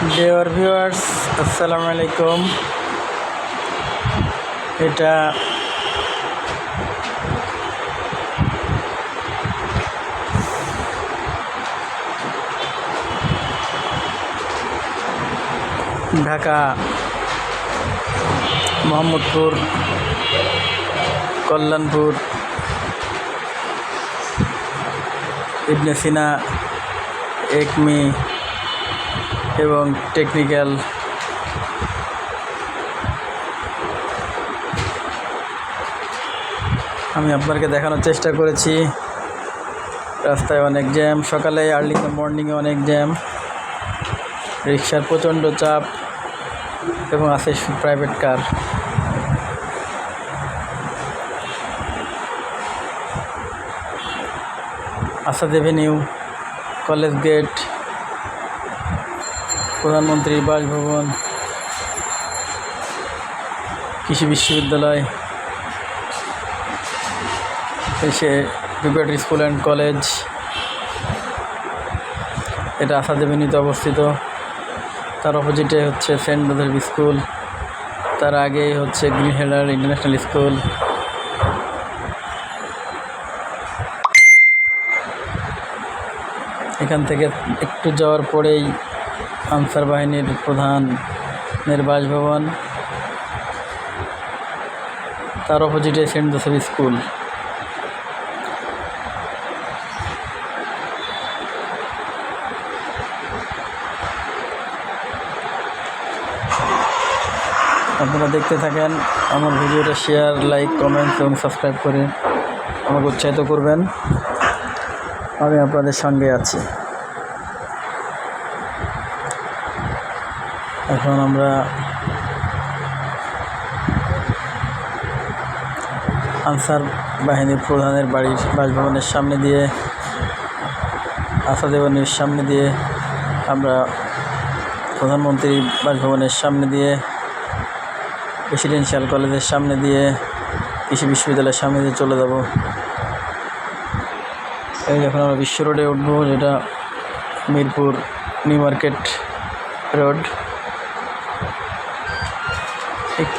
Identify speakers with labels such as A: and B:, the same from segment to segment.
A: Dear viewers আসসালামু আলাইকুম এটা ঢাকা মোহাম্মদপুর কল্যাণপুর ইবনে সিনা একমি এবং টেকনিক্যাল আমি আপনাকে দেখানোর চেষ্টা করেছি। রাস্তায় অনেক জ্যাম সকালে আর্লি মর্নিংয়ে অনেক জ্যাম রিক্সার প্রচণ্ড চাপ এবং আছে private car Asad avenue college gate প্রধানমন্ত্রীর বাসভবন, কৃষি বিশ্ববিদ্যালয়, এসে প্রিপারেটরি স্কুল অ্যান্ড কলেজ, এটা আসাদ এভিনিউতে অবস্থিত। তার অপোজিটে হচ্ছে সেন্ট জোসেফ স্কুল, তার আগেই হচ্ছে গ্রিন হেলার ইন্টারন্যাশনাল স্কুল। এখান থেকে একটু যাওয়ার পরেই আনসার বাহিনীর প্রধানের বাসভবন তার অপোজিটে সেন্ট জোসেফ স্কুল। আপনারা দেখতে থাকেন, আমার ভিডিওটা শেয়ার লাইক কমেন্ট এবং সাবস্ক্রাইব করে আমাকে উৎসাহিত করবেন। আমি আপনাদের সঙ্গে আছি। এখন আমরা আনসার বাহিনীর প্রধানের বাড়ির বাসভবনের সামনে দিয়ে আসাদেবনের সামনে দিয়ে আমরা প্রধানমন্ত্রী বাসভবনের সামনে দিয়ে রেসিডেন্সিয়াল কলেজের সামনে দিয়ে, কৃষি বিশ্ববিদ্যালয়ের সামনে দিয়ে চলে যাব। এই এখন আমরা বিশ্ব রোডে উঠবো, যেটা মিরপুর নিউ মার্কেট রোড।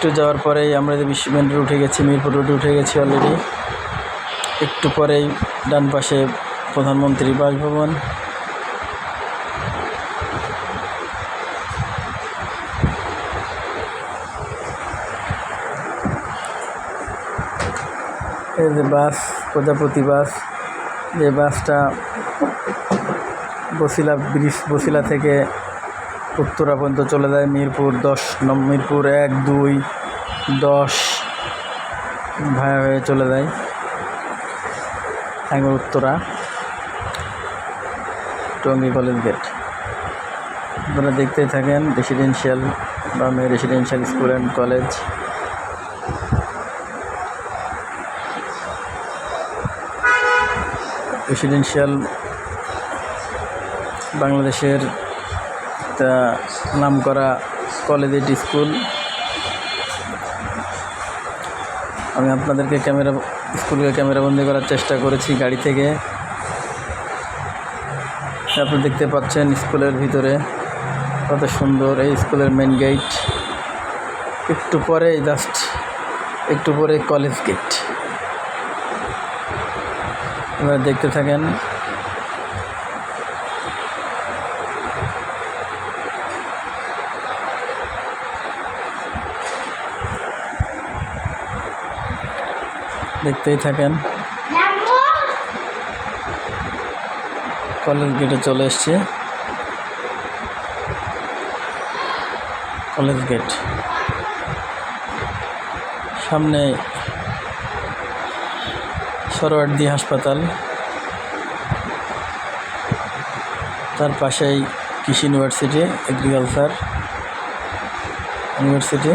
A: একটু যাওয়ার পরেই আমরা যে বিশ্ব মেন উঠে গেছি, মিরপুর রোডে উঠে গেছি অলরেডি একটু পরেই ডান পাশে প্রধানমন্ত্রী বাসভবন। এই যে বাস, প্রজাপতি বাস, যে বাসটা বসিলা ব্রিজ বসিলা থেকে উত্তরা পর্যন্ত চলে যায়। মিরপুর দশ মিরপুর এক, দুই, দশ ভায়া হয়ে চলে যায়। একবার উত্তরা, টঙ্গী কলেজ গেট। আপনারা দেখতেই থাকেন রেসিডেন্সিয়াল বা মেয়ে residential school and college residential বাংলাদেশের একটা নাম করা কলেজ এটি স্কুল আমি আপনাদেরকে ক্যামেরা স্কুলকে ক্যামেরাবন্দি করার চেষ্টা করেছি গাড়ি থেকে। আপনি দেখতে পাচ্ছেন স্কুলের ভিতরে কত সুন্দর এই স্কুলের মেন গেট একটু পরে জাস্ট একটু পরে কলেজ গেট এবার দেখতে থাকেন। দেখতেই থাকেন। কলেজ গেটে চলে এসছে। কলেজ গেট সামনে সরোয়ার্দি হাসপাতাল। তার পাশেই কৃষি ইউনিভার্সিটি এগ্রিকালচার ইউনিভার্সিটি।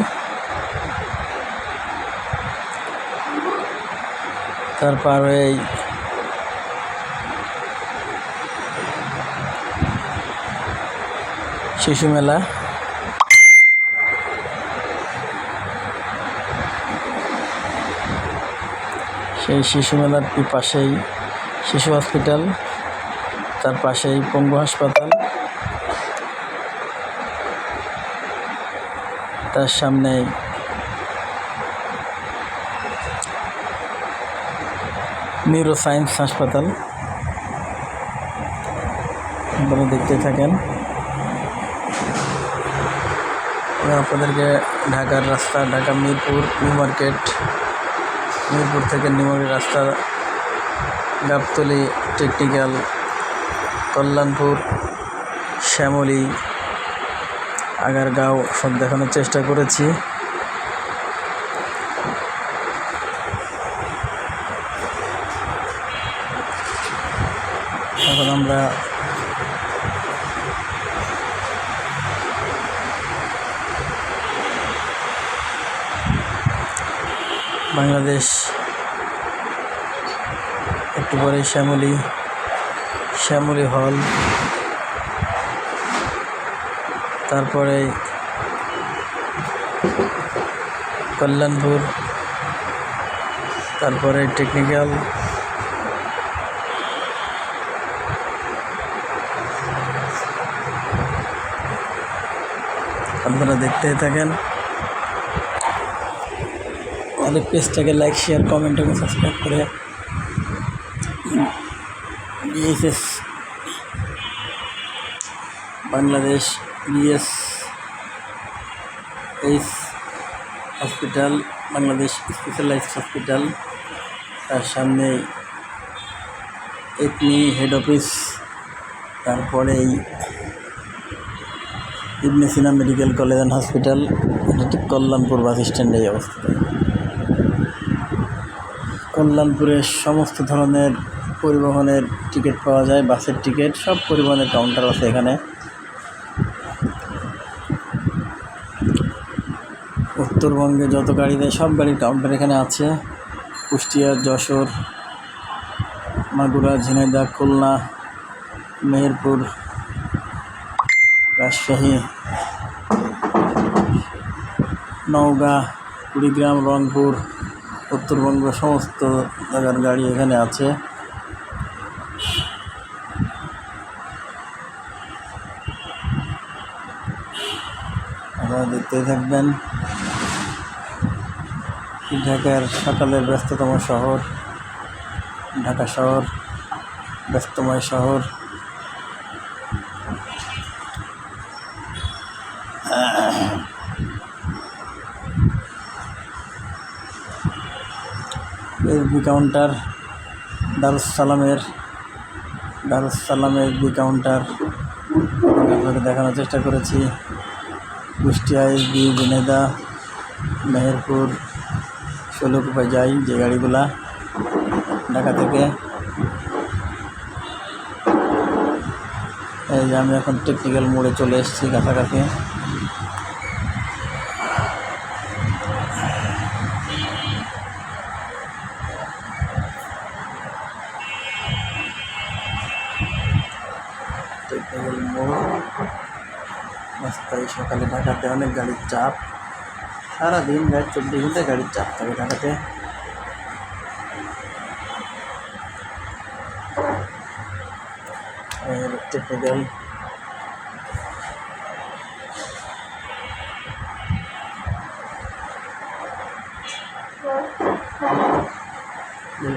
A: তার পার হয়েই শিশু মেলা। সেই শিশু মেলার পাশেই শিশু হসপিটাল, তার পাশেই পঙ্গু হাসপাতাল। তার সামনে নিউরো সায়েন্স হাসপাতাল আপনারা দেখতে থাকেন। আপনাদেরকে ঢাকার রাস্তা, ঢাকা মিরপুর, নিউ মার্কেট, মিরপুর থেকে নিউ মার্কেট রাস্তা, গাবতলি, টেকনিক্যাল, কল্যাণপুর, শ্যামলী, আগারগাঁও সব দেখানোর চেষ্টা করেছি। এখন আমরা বাংলাদেশ একটু পরে শ্যামলী শ্যামলী হল। তারপরে কল্যাণপুর তারপরে টেকনিক্যাল আপনারা দেখতেই থাকেন। আমাদের পেজটাকে লাইক শেয়ার কমেন্ট এবং সাবস্ক্রাইব করে BSS Bangladesh BS H hospital Bangladesh specialized hospital তার সামনে একনি হেড অফিস তারপরেই Ibn Sina medical college and hospital এটা ঠিক কল্যাণপুর বাস স্ট্যান্ডে অবস্থিত কল্যাণপুরে সমস্ত ধরনের পরিবহনের টিকিট পাওয়া যায়, বাসের টিকিট, সব পরিবহনের কাউন্টার আছে এখানে। উত্তরবঙ্গে যত গাড়ি দেয়, সব গাড়ির কাউন্টার এখানে আছে। কুষ্টিয়া, যশোর, মাগুরা, ঝিনাইদহ, খুলনা, মেহেরপুর রাজশাহী, নওগাঁ, কুড়িগ্রাম, রংপুর, উত্তরবঙ্গ, সমস্ত জায়গার গাড়ি এখানে আছে। আপনারা দেখতেই থাকবেন। ঢাকার সকালের ব্যস্ততম শহর, ঢাকা শহর, ব্যস্তময় শহর। এসবি কাউন্টার দারুসালামের দারুসালামের এসবি কাউন্টার আপনাকে দেখানোর চেষ্টা করেছি। কুষ্টিয়া এসবি জেনেদা মেহেরপুর ষোলো যাই, যে গাড়িগুলা ঢাকা থেকে। এই যে আমি এখন টেকনিক্যাল মোড়ে চলে এসেছি কাছাকাছি। মোড় রাস্তায় সকালে ঢাকাতে অনেক গাড়ির চাপ সারাদিন গাড়ি চব্বিশ ঘন্টায় গাড়ির চাপ থাকে ঢাকাতে টেকনিক্যাল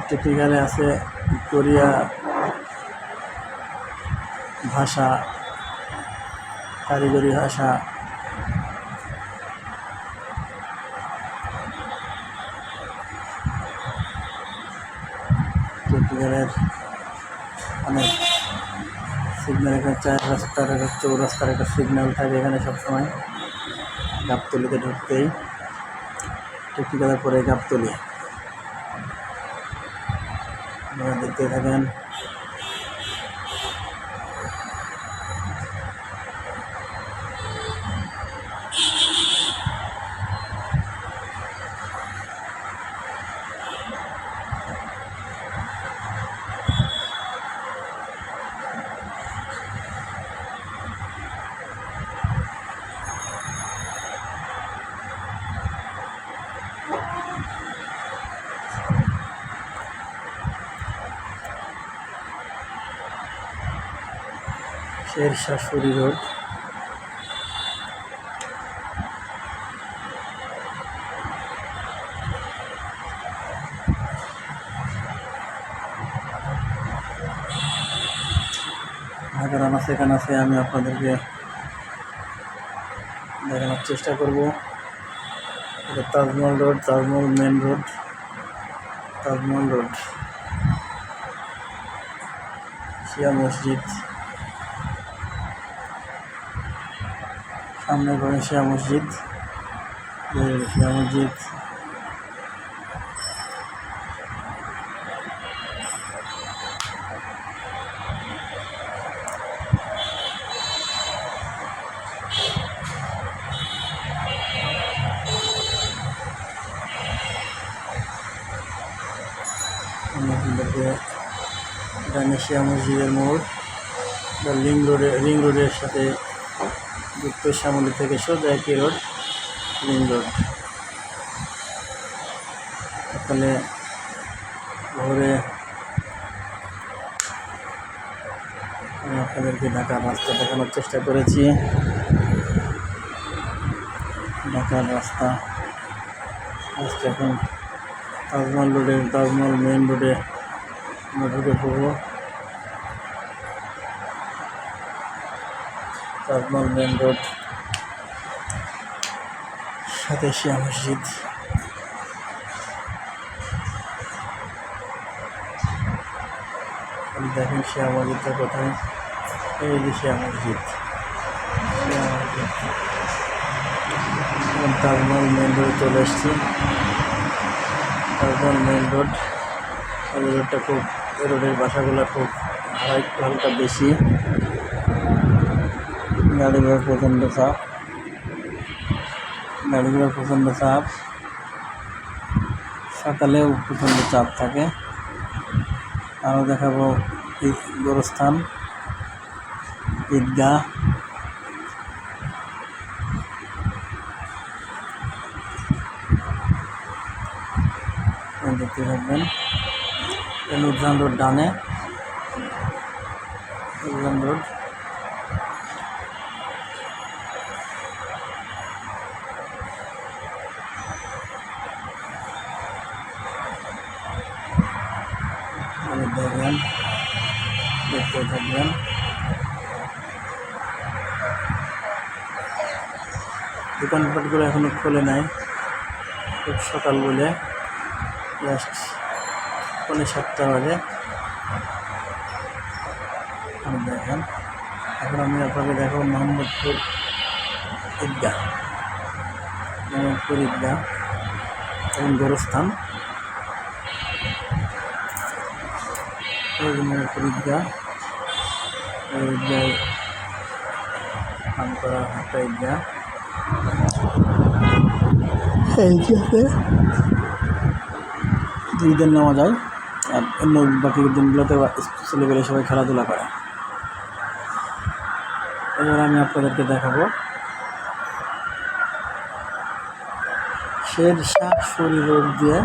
A: টেকনিক্যালে আছে কোরিয়া ভাষা, কারিগরি ভাষা। টেকনিক্যালের অনেক সিগন্যাল এখানে চার রাস্তার একটা চৌরাস্তার একটা সিগন্যাল থাকে এখানে সবসময়। গাবতলিতে ঢুকতেই। টেকনিক্যালের পরে গাবতলি। আপনারা দেখতে থাকেন শের শাশুড়ি রোড ঢাকার আনা সেখানে আছে, আমি আপনাদেরকে দেখানোর চেষ্টা করব। Tajmahal road, Tajmahal main road Tajmahal road. শিয়া মসজিদ। সামনে পাবেন শিয়া মসজিদ। শিয়া মসজিদ। আমি শিয়া মসজিদের মোড়। লিং রোডে রিং রোডের সাথে যুক্ত শ্যামলী থেকে সোজা একই রোড মেন রোড। সকালে ভোরে আপনাদেরকে ঢাকার রাস্তা দেখানোর চেষ্টা করেছি। ঢাকার রাস্তা আজকে এখন তাজমহল রোডে, তাজমহল মেইন রোডে আমরা ঢুকে পড়ব। তাজমহল মেইন রোড সাথে শিয়া মসজিদ। দেখেন শিয়া মসজিদটা কোথায়? এই যে শিয়া মসজিদ। তাজমহল মেইন রোডে চলে এসেছি। তাজমহল মেন রোড রোডটা খুব, এই রোডের বাসাগুলো খুব হালকা বেশি। গাড়িগুলোর প্রচণ্ড চাপ গাড়িগুলোর প্রচণ্ড চাপ সকালেও প্রচণ্ড চাপ থাকে। আরও দেখাবো গোরস্থান, ঈদগাহ। দেখতে থাকবেন নুরজান রোড ডানে। রোড এই দেখবেন দেখতে থাকবেন দোকানপাটগুলো এখনও খোলে নাই। খুব সকাল বলে। জাস্ট পৌনে সাতটা বাজে। দেখেন, এখন আমি আপনাকে দেখাবো মোহাম্মদপুর ঈদগাহ। মোহাম্মদপুর ঈদগাহ। এবং গোরস্থান। মোহাম্মদপুর ঈদগাহ। এই ঈদগাহ নাম করা একটা ঈদগাহ। এই ঈদগাহতে ঈদের নেওয়া যায় আর অন্য বাকি দিনগুলোতে ছেলেবেলে সবাই খেলাধুলা করে। এবার আমি আপনাদেরকে দেখাবো। শের শাহ শরীর রোগ দিয়ে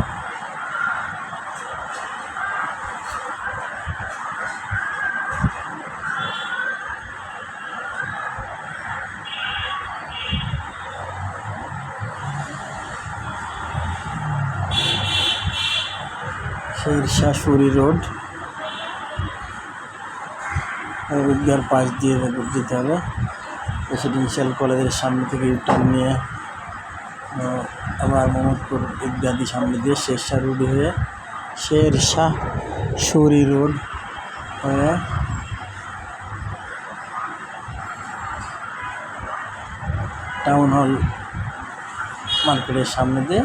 A: শাহ রোড। ঈদগার পাশ দিয়ে যেতে হবে। রেসিডেন্সিয়াল কলেজের সামনে থেকে ইউটার্ন নিয়ে আবার মোহাম্মদপুর ঈদগাদি সামনে দিয়ে শেরশাহ রোড হয়ে শের শাহ শরী রোড হয়ে টাউন হল মার্কেটের সামনে দিয়ে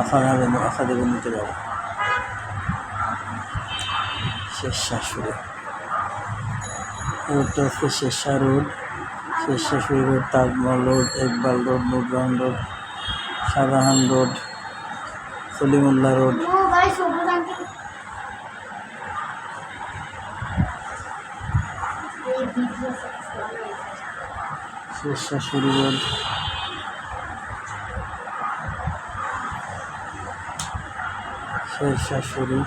A: আসাদ আসাদ নিতে যাব। শেরশাহ শরী রোডটা হচ্ছে Sher Shah road Shershah শরী road Tajmahal road Iqbal road Nurjahan road Shahjahan road Salimullah road. Shershah শরী road. Shershah শরী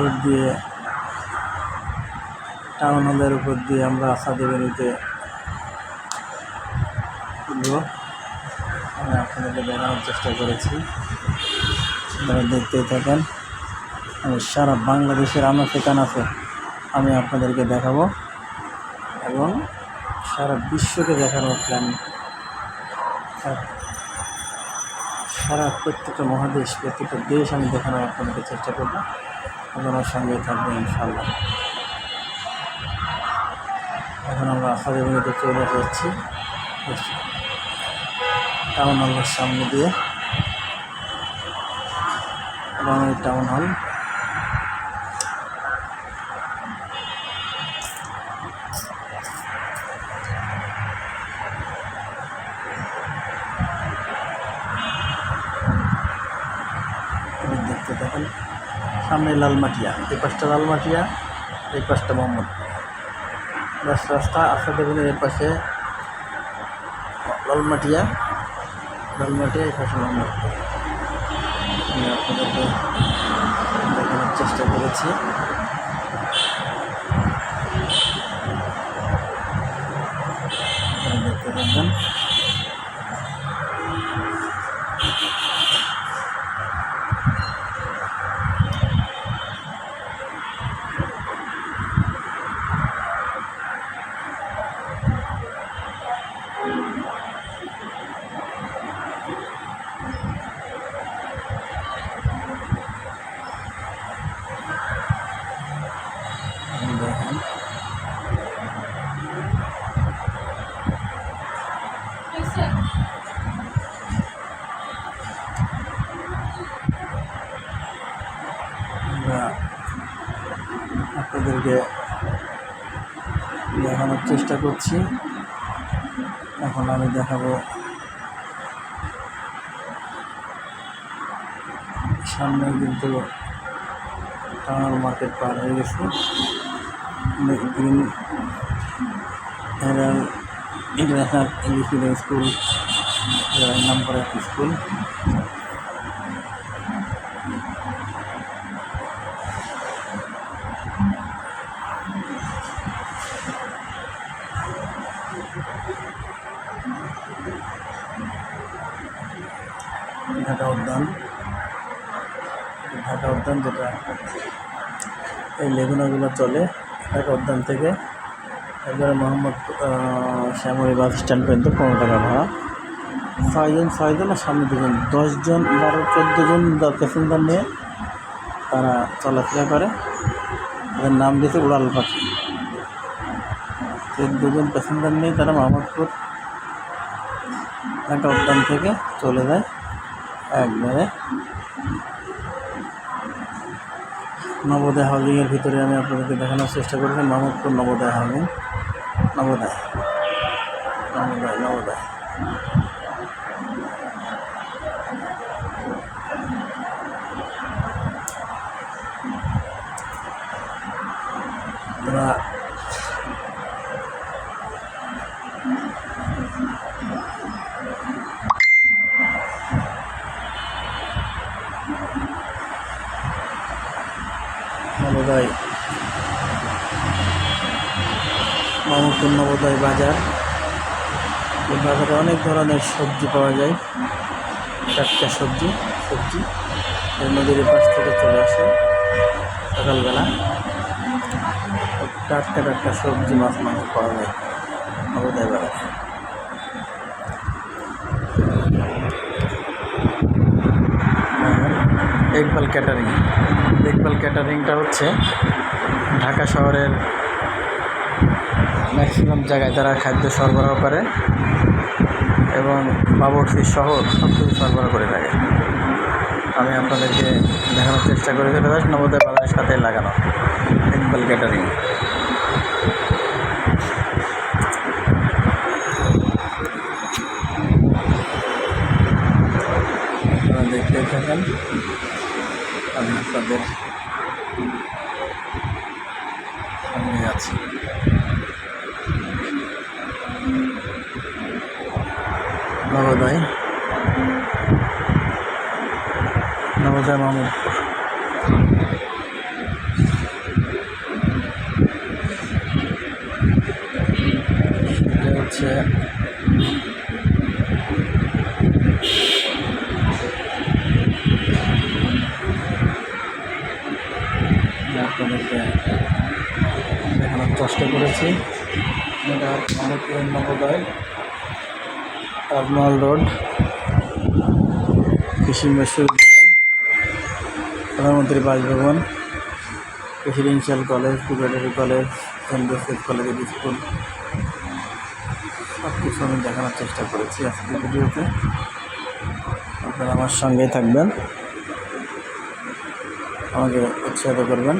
A: road দিয়ে টাউন হলের উপর দিয়ে আমরা দেবেনিতে তুলব আমি আপনাদেরকে দেখানোর চেষ্টা করেছি। আপনারা দেখতেই থাকেন, আমি সারা বাংলাদেশের আনাচে আছে, আমি আপনাদেরকে দেখাবো। এবং সারা বিশ্বকে দেখানোর প্ল্যান সারা প্রত্যেকটা মহাদেশ, প্রত্যেকটা দেশ আমি দেখানোর আপনাদেরকে চেষ্টা করব। আপনার সঙ্গে থাকবেন ইনশাল্লাহ এখন আমরা আসাদের মধ্যে চলে যাচ্ছি। টাউন হলের সামনে দিয়ে। রঙের টাউন হল এই দেখতে দেখেন সামনে লালমাটিয়া, এই পাশটা লালমাটিয়া, এই পাশটা মোহাম্মদ। ব্যাস, রাস্তা আসা দেবেন এর পাশে লালমাটিয়া লালমাটিয়া, এই পাশে মোহাম্মদ। আমি আপনাদেরকে দেখানোর চেষ্টা করেছি আপনারা দেখতে পাবেন দেখেন আমরা আপনাদেরকে দেখানোর চেষ্টা করছি। এখন আমি দেখাবো সামনে কিন্তু টাউন মার্কেট পার হয়ে গেছে। গ্রিন ইন্টারন্যাশনাল ইংলিশ স্কুল নাম করা স্কুল ঢাকা উদ্যান ঢাকা উদ্যান যেটা এই লেগুনাগুলো চলে ঢাকা উদ্যান থেকে। একবারে মোহাম্মদ শ্যামলী বাস স্ট্যান্ড পর্যন্ত পনেরো টাকা ভাড়া ছয়জন ছয়জন আর সামনে দুজন। দশজন, বারো চোদ্দ জন প্যাসেঞ্জার নিয়ে তারা চলাফেরা করে। তাদের নাম দিয়েছে উড়াল পাখি। চোদ্দ জন প্যাসেঞ্জার নিয়ে তারা মোহাম্মদপুর ঢাকা উদ্যান থেকে চলে যায়। একবারে নবোদয় হাউজিংয়ের ভিতরে আমি আপনাদেরকে দেখানোর চেষ্টা করেছি মোহাম্মদপুর নবোদয় হাউজিং। নবোদয়। নবোদয় নবোদয় তারা নবোদয় মামুকুর নবোদয় বাজার। এই বাজারে অনেক ধরনের সবজি পাওয়া যায়। টাটকা সবজি সবজি। নদীর পাশ থেকে চলে আসে সকালবেলা। টাটকা টাটকা সবজি মাছ মাংস পাওয়া যায় নবোদয় বাজার। ইকবাল ক্যাটারিং। দেখভাল ক্যাটারিংটা হচ্ছে ঢাকা শহরের ম্যাক্সিমাম জায়গায় তারা খাদ্য সরবরাহ করে এবং বাবরসি শহর সব কিছু সরবরাহ করে থাকে। আমি আপনাদেরকে দেখানোর চেষ্টা করেছি এটা জাস্ট নবোদয় বাজারের সাথে লাগানো ইকবাল ক্যাটারিং আপনারা দেখতে থাকেন, আমি আপনাদের আছি। নবোদয় নবোদয় মাহমুদপুর এটা হচ্ছে আপনাদেরকে চেষ্টা করেছি। তাজমহল রোড, কৃষি বিশ্ববিদ্যালয় প্রধানমন্ত্রী বাসভবন presidential college, preparatory college saint Joseph কলেজের স্কুল। সব কিছু আমি দেখানোর চেষ্টা করেছি আজকের ভিডিওতে। আপনারা আমার সঙ্গেই থাকবেন। আমাকে উৎসাহিত করবেন।